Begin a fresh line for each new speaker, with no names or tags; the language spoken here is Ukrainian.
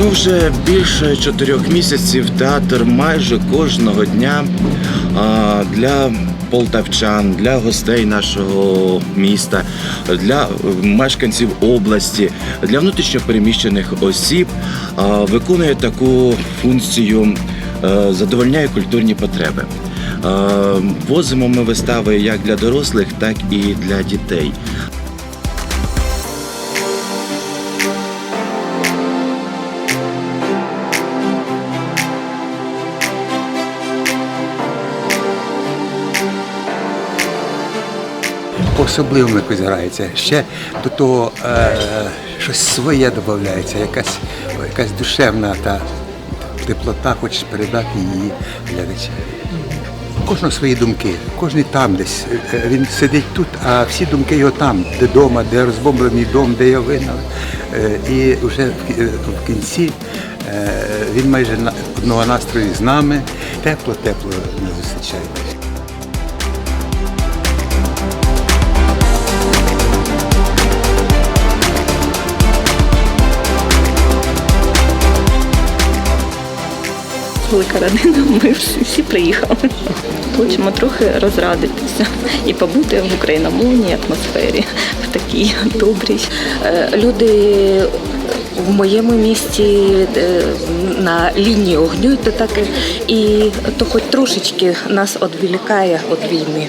Ну, вже більше чотирьох місяців театр майже кожного дня для полтавчан, для гостей нашого міста, для мешканців області, для внутрішньопереміщених осіб виконує таку функцію, е, задовольняє культурні потреби. Е, Возимо ми вистави як для дорослих, так і для дітей.
По-особливому якось грається. Ще до того е, щось своє додається, якась, якась душевна та теплота, хочеш передати її глядачам. Кожного свої думки, кожен там десь. Е, Він сидить тут, а всі думки його там, де вдома, де розбомблений дом, де його вигнали. Е, І вже в кі- е, в кінці е, він майже одного настрою з нами. Тепло-тепло нас зустрічає.
Велика родина, ми всі, приїхали. Хочемо трохи розрадитися і побути в україномовній атмосфері, в такій добрій. Е, Люди в моєму місті е, на лінії огню, то так і то хоч трошечки нас відволікає від війни.